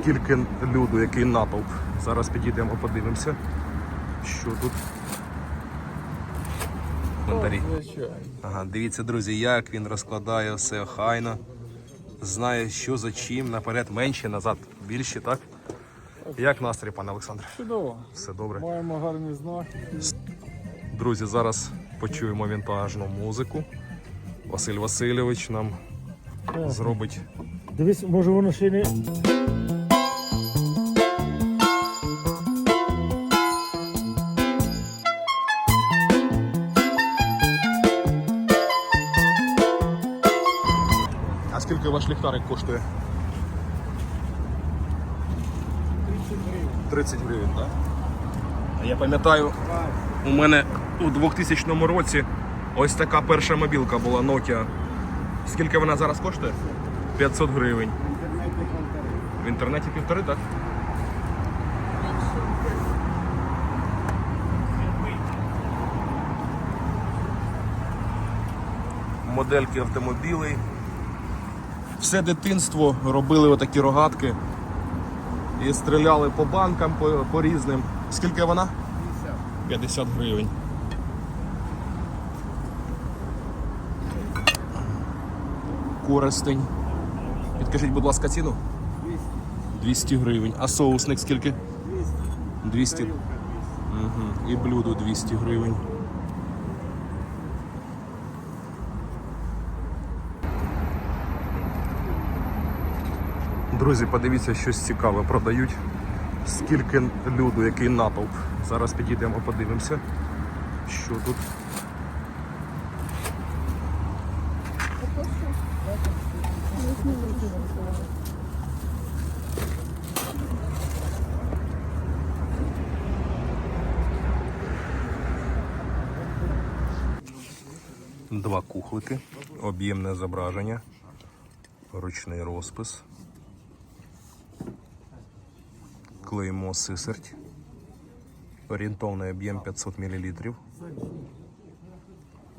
скільки люду, який натовп. Зараз підійдемо, подивимося, що тут. Мандарі. Ага, дивіться, друзі, як він розкладає все охайно. Знає, що за чим. Наперед менше, назад більше, так? Як настрій, пане Олександре? Чудово. Все добре. Маємо гарні знаки. Друзі, зараз почуємо вінтажну музику. Василь Васильович нам зробить Дивись, може воно ще не. Скільки ваш ліхтарик коштує? 30 гривень, 30 гривень, так? Я пам'ятаю, у мене у 2000 році ось така перша мобілка була Nokia. Скільки вона зараз коштує? 500 гривень. В інтернеті півтори, так? Модельки автомобілей. Все дитинство робили отакі рогатки і стріляли по банкам, по, по різним. Скільки вона? 50 гривень. Користень. Підкажіть, будь ласка, ціну? 200 гривень. А соусник скільки? 200. Угу. І блюдо 200 гривень. Друзі, подивіться, щось цікаве продають. Скільки люду, який натовп. Зараз підійдемо, подивимося, що тут. Два кухлики, об'ємне зображення, ручний розпис. Клеймо сисерть. Орієнтовний об'єм 500 мл.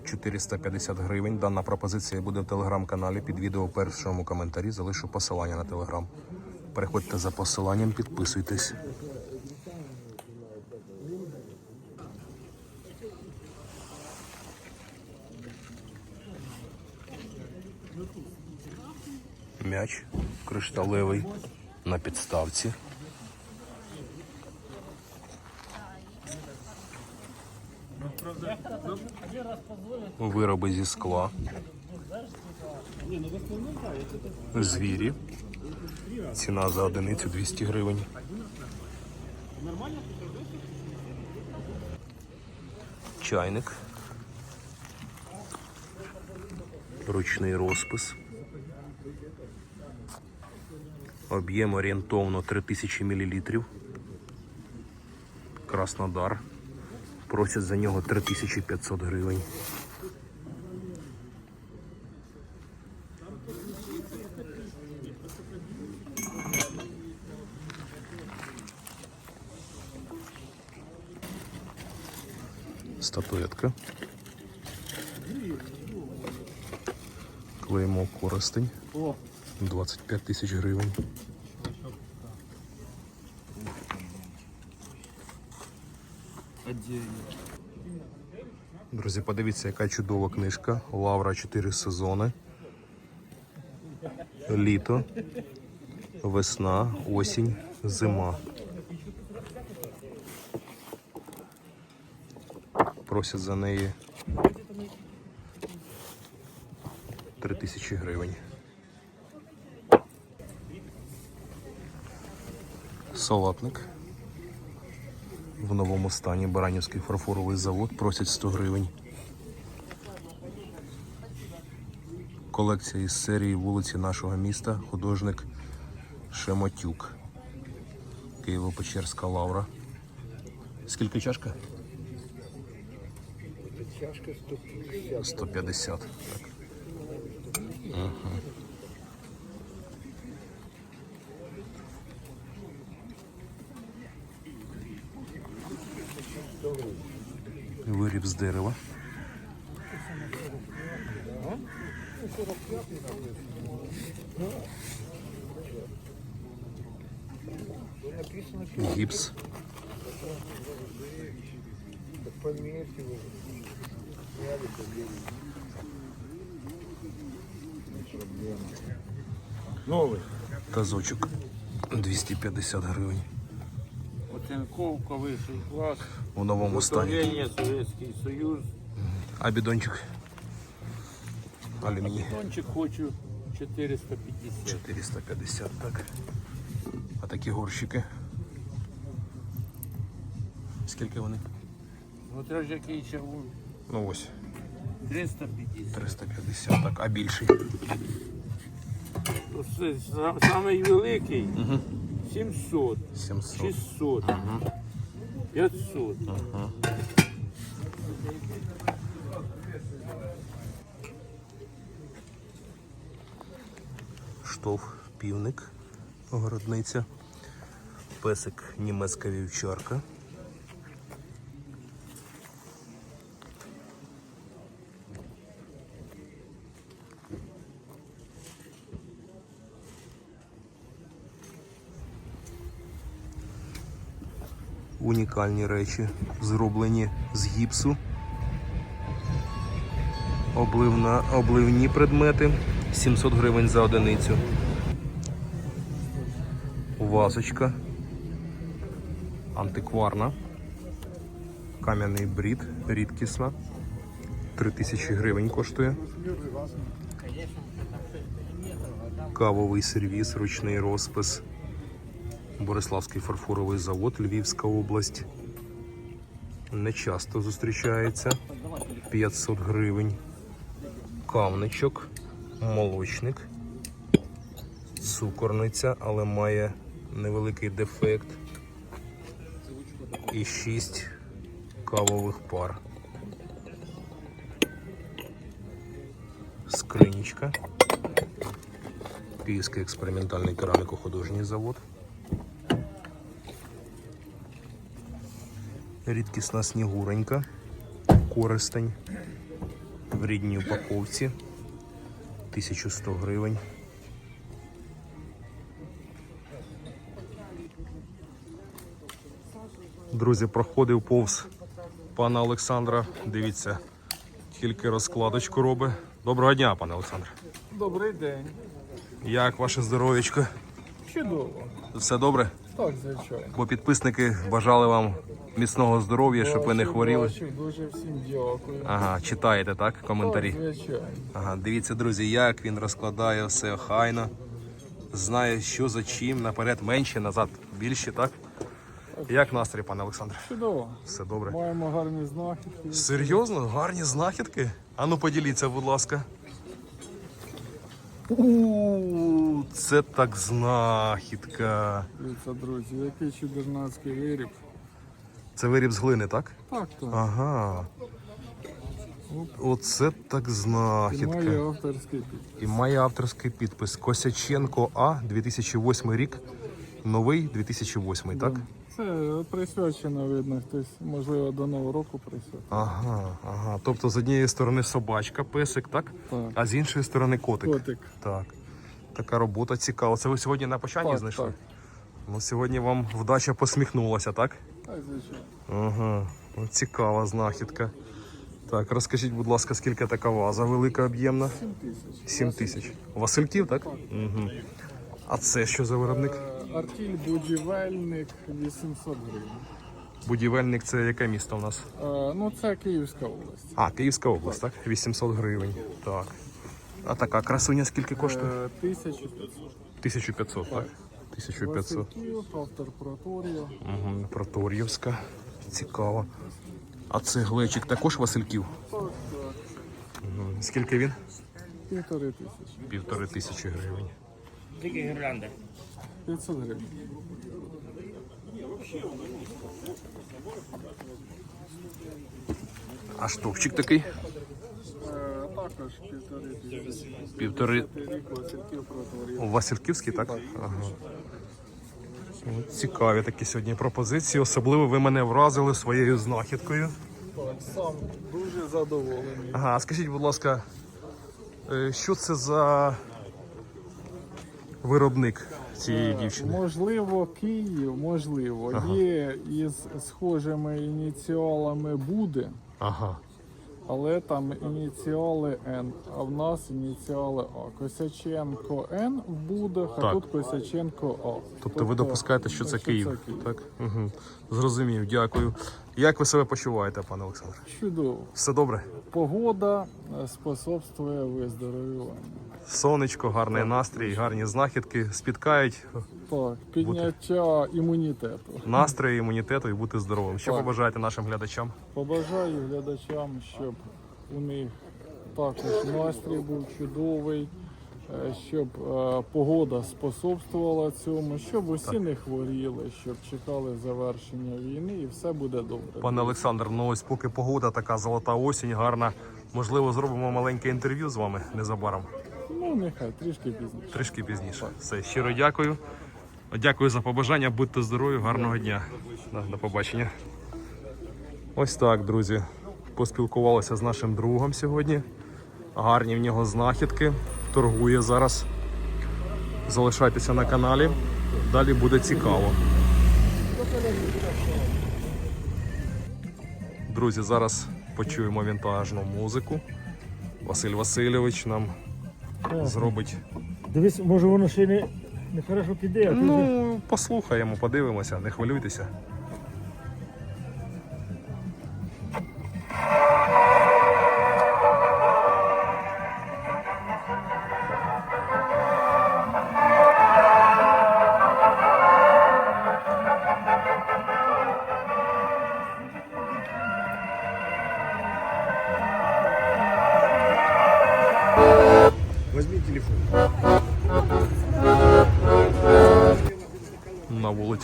450 гривень. Дана пропозиція буде в телеграм-каналі. Під відео в першому коментарі залишу посилання на телеграм. Переходьте за посиланням, підписуйтесь. М'яч кришталевий на підставці. Вироби зі скла. Звірі. Ціна за одиницю 200 гривень. Чайник. Ручний розпис. Об'єм орієнтовно 3000 мл. Краснодар. Просять за нього 3500 гривень. Статуетка. Клеймо користень. 25 тисяч гривень. Друзі, подивіться, яка чудова книжка. Лавра 4 сезони. Літо, весна, осінь, зима. Просять за неї 3 тисячі гривень. Салатник. В новому стані Баранівський фарфоровий завод просять 100 гривень. Колекція із серії вулиці нашого міста, художник Шемотюк. Києво-Печерська лавра. Скільки чашка? Чашка 150. 150. Так. Виріб з дерева. Гіпс. Померьте вы. Сняли, побили. Новий. Казочок 250 гривень. Оцинковка, вищий клас, У новому стані. Совєтський Союз. А бідончик? Алюміній. Тончик хочу 450. 450, так. А такі горщики. Скільки вони? Смотря ж який чавун. Ну ось, 350. 350, так, а більший. Це са- Самий великий 700, 700. 600, 500. Штовх півник, городниця. Песик німецька вівчарка. Унікальні речі, зроблені з гіпсу. Обливна, обливні предмети 700 гривень за одиницю. Вазочка. Антикварна. Кам'яний брід, рідкісна. 3000 гривень коштує. Кавовий сервіс, ручний розпис. Бориславський фарфоровий завод, Львівська область. Не часто зустрічається. 500 гривень. Кавничок, молочник, цукорниця, але має невеликий дефект. І 6 кавових пар. Скринічка. Київський експериментальний кераміко-художній завод. Рідкісна снігуренька. Користень в рідній упаковці 1100 гривень. Друзі, проходив повз пана Олександра. Дивіться, тільки розкладочку робить. Доброго дня, пане Олександр. Добрий день. Як ваше здоров'ячко? Чудово. Все добре? Так, звичайно. Бо підписники бажали вам міцного здоров'я, щоб ви не хворіли. бачу, Дуже всім дякую. Ага, читаєте, так? Коментарі. Так, звичайно. Ага, дивіться, друзі, як він розкладає все охайно. Знає, що за чим. Наперед менше, назад більше, так? Як настрій, пане Олександр? Чудово. Все добре. Маємо гарні знахідки. Серйозно? Гарні знахідки? Ану поділіться, будь ласка. У, це так знахідка. Дивіться, друзі, який чудернацький виріб. Це виріб з глини, так? Так, так. Ага. Оце так І має знахідка. авторський під. І має авторський підпис Косяченко А 2008 рік. Новий 2008, так? Це присвячено, видно, хтось, можливо, до Нового року присвячено. Ага, ага. Тобто з однієї сторони собачка, песик, так? Так. А з іншої сторони котик. Котик. Так. Така робота цікава. Це ви сьогодні на почанні Так, знайшли? так. Ну, сьогодні вам вдача посміхнулася, так? Так, звичайно. Ага. Ну, Цікава знахідка. Так, розкажіть, будь ласка, скільки така ваза велика об'ємна? 7 тисяч. 7 тисяч. Васильків, так? Угу. А це що за виробник? Е, Артіль будівельник 800 гривень. Будівельник це яке місто у нас? Е, Ну, це Київська область. А, Київська область, так? 800 гривень. Так. А така красуня скільки коштує? Е, 1500. 1500, так? 1500. Васильків, автор Проторія. Угу. Протор'ївська. Цікаво. А це глечик також Васильків? Так, так. Угу. Скільки він? Півтори тисячі. Півтори тисячі гривень. Тільки гірлянда. 500 гривень. А штовчик такий? Також півтори тисячі. Півтори. У Васильківський, так? Ага. Ну, Цікаві такі сьогодні пропозиції. Особливо ви мене вразили своєю знахідкою. Так, сам дуже задоволений. Ага, скажіть, будь ласка, е, що це за виробник? цієї Е, дівчини? Можливо, Київ, можливо. Ага. Є із схожими ініціалами буде, Ага. Але там ініціали Н, а в нас ініціали А. Косяченко Н в Будах, а Так. тут Косяченко А. Тобто ви допускаєте, що це Київ? Київ. Так? Угу. Зрозумів, дякую. Як ви себе почуваєте, пане Олександр? Чудово. Все добре? Погода е, способствує виздоровлюванню. Сонечко, гарний настрій, гарні знахідки спіткають Так, підняття імунітету. настрій, імунітету і бути здоровим. Що Так. побажаєте нашим глядачам? Побажаю глядачам, щоб у них також настрій був чудовий, е, щоб е, погода способствувала цьому, щоб усі не хворіли, щоб чекали завершення війни і все буде добре. Пане Олександр, ну ось поки погода така золота осінь, гарна. Можливо, зробимо маленьке інтерв'ю з вами незабаром. Ну, нехай трішки пізніше. Трішки пізніше. Все, щиро дякую. Дякую за побажання. Будьте здорові, гарного дня. До побачення. Ось так, друзі. Поспілкувалися з нашим другом сьогодні. Гарні в нього знахідки. Торгує зараз. Залишайтеся на каналі. Далі буде цікаво. Друзі, зараз почуємо вінтажну музику. Василь Васильович нам зробить Дивись, може воно ще не, не хорошо піде, а ти вже... Ну, послухаємо, подивимося, не хвилюйтеся.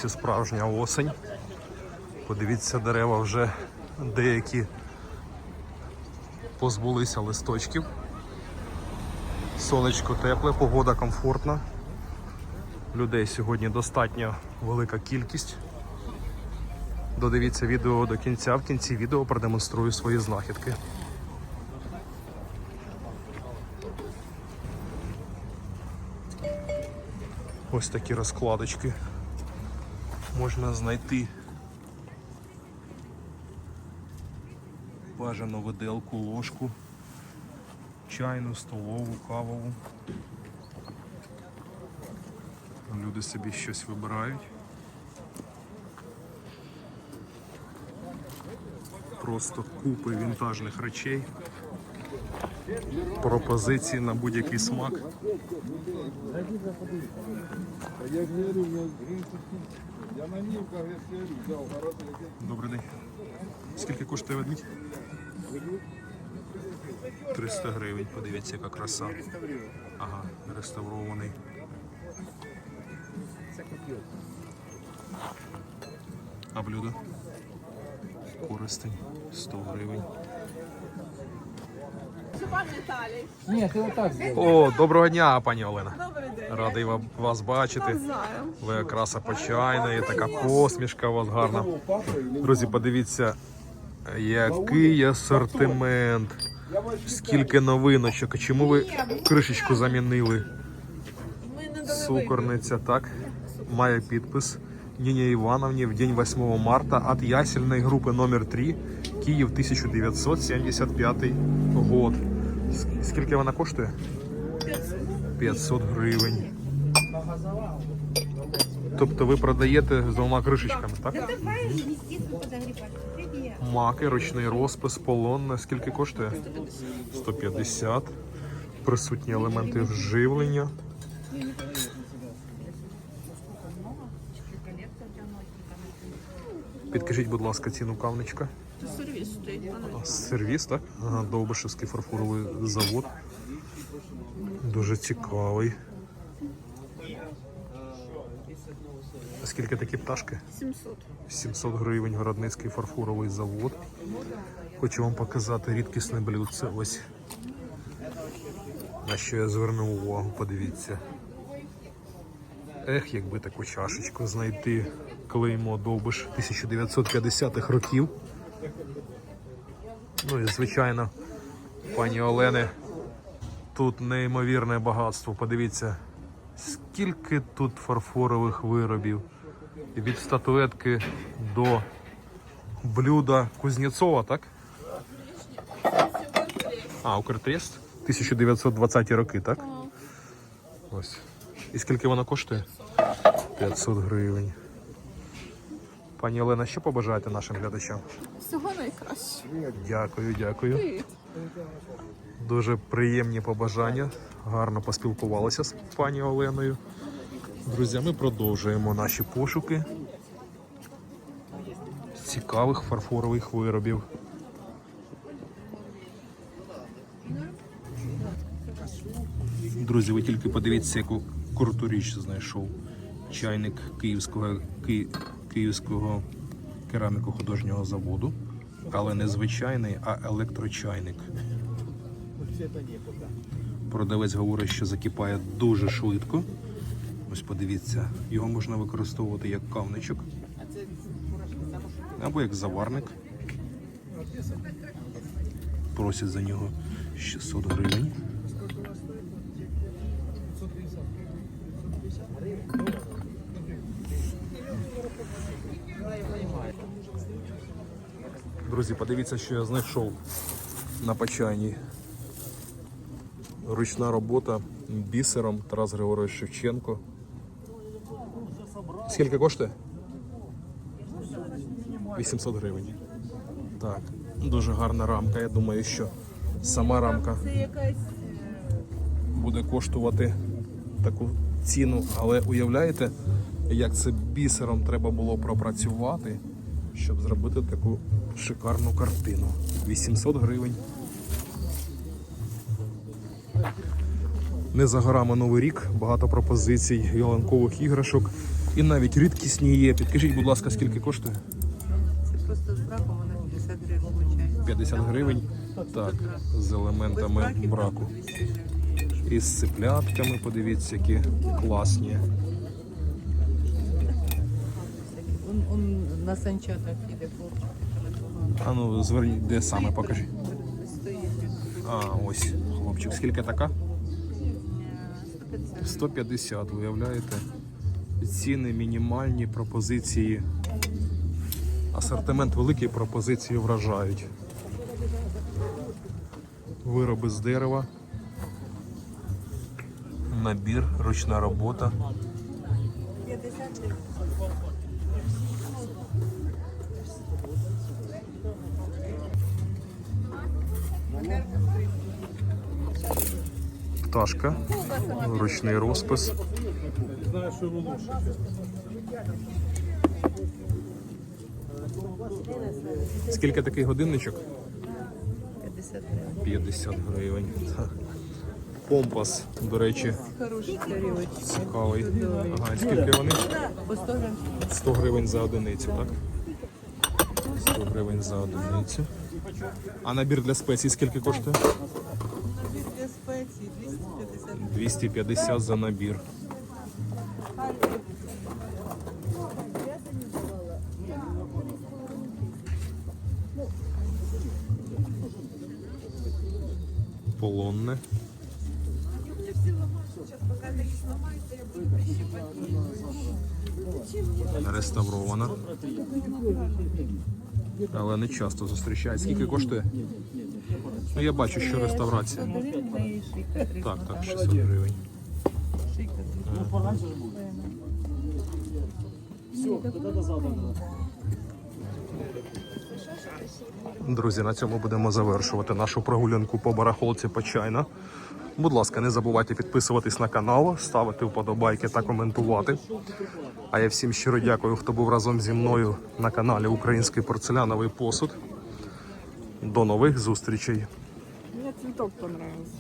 Вулиці справжня осень. Подивіться, дерева вже деякі позбулися листочків. Сонечко тепле, погода комфортна. Людей сьогодні достатньо велика кількість. Додивіться відео до кінця. В кінці відео продемонструю свої знахідки. Ось такі розкладочки можна знайти бажану виделку, ложку, чайну, столову, кавову. Люди собі щось вибирають. Просто купи вінтажних речей. Пропозиції на будь-який смак. Добрий день. Скільки коштує ведмідь? 300 гривень. Подивіться, яка краса. Ага, реставрований. А блюдо? Користень. 100 гривень. Ні, ти отак О, доброго дня, пані Олена. Добрий день. Радий вам- вас бачити. Ви краса почайна, і така посмішка у вас гарна. Друзі, подивіться, який асортимент. Скільки новиночок. А чому ви кришечку замінили? Ми не дали Цукорниця, так? Має підпис. Ніні Івановні в день 8 марта від ясельної групи номер 3 Київ 1975 год. Ск- Скільки вона коштує? 500 гривень. Тобто ви продаєте з двома кришечками, так? Привет. Маки, ручний розпис, полонне. Скільки коштує? 150. Присутні елементи вживлення. Підкажіть, будь ласка, ціну кавничка. Сервіс стоїть. Сервіс, так? Ага, Довбишевський фарфоровий завод. Дуже цікавий. А Скільки такі пташки? 700. 700 гривень Городницький фарфоровий завод. Хочу вам показати рідкісне блюдце. Ось. На що я звернув увагу, подивіться. Ех, якби таку чашечку знайти. Клеймо Довбиш 1950-х років. Ну і звичайно, пані Олени, тут неймовірне багатство. Подивіться, Скільки тут фарфорових виробів? Від статуетки до блюда Кузнєцова, так? А, Укртрест? 1920 роки, так? Ось. І скільки вона коштує? 500 гривень. Пані Олена, що побажаєте нашим глядачам? Всього найкраще. Дякую, дякую. Дуже приємні побажання. Гарно поспілкувалися з пані Оленою. Друзі, ми продовжуємо наші пошуки цікавих фарфорових виробів. Друзі, ви тільки подивіться, яку круту річ знайшов. Чайник київського, ки, київського кераміко-художнього заводу. Але не звичайний, а електрочайник. Продавець говорить, що закипає дуже швидко. Ось подивіться, його можна використовувати як кавничок або як заварник. Просять за нього 600 гривень. Друзі, подивіться, що я знайшов на Почайній. Ручна робота бісером Тарас Григорович Шевченко. Скільки коштує? 800 гривень. Так, дуже гарна рамка. Я думаю, що сама рамка буде коштувати таку ціну. Але уявляєте, як це бісером треба було пропрацювати, щоб зробити таку шикарну картину. 800 гривень. Не за горами новий рік, багато пропозицій ялинкових іграшок. І навіть рідкісні є. Підкажіть, будь ласка, скільки коштує? Це просто з браком вона 50 гривень виходить. 50 гривень. Так, з елементами браку. І з цеплятками, подивіться, які класні. На санчатах іде хлопчик. А ну, зверніть, де саме покажіть. А, ось, хлопчик. Скільки така? 150. 150, виявляєте? Ціни мінімальні, пропозиції. Асортимент великий, пропозиції вражають. Вироби з дерева. Набір, ручна робота. Пташка, ручний розпис. Скільки такий годинничок? 50 гривень. 50 гривень. Компас, до речі, цікавий. Ага, скільки вони? По 100 гривень. 100 гривень за одиницю, так? 100 гривень за одиницю. А набір для спецій скільки коштує? Набір для спецій 250 250 за набір. Полонне. Реставрована. Але не часто зустрічають. Скільки коштує? Ну, я бачу, що реставрація. гривень. В неї шийка 300. Так, так, 600 гривень. 300. Друзі, на цьому будемо завершувати нашу прогулянку по барахолці Почайна. Будь ласка, не забувайте підписуватись на канал, ставити вподобайки та коментувати. А я всім щиро дякую, хто був разом зі мною на каналі Український порцеляновий посуд. До нових зустрічей! Мені цвіток понравився.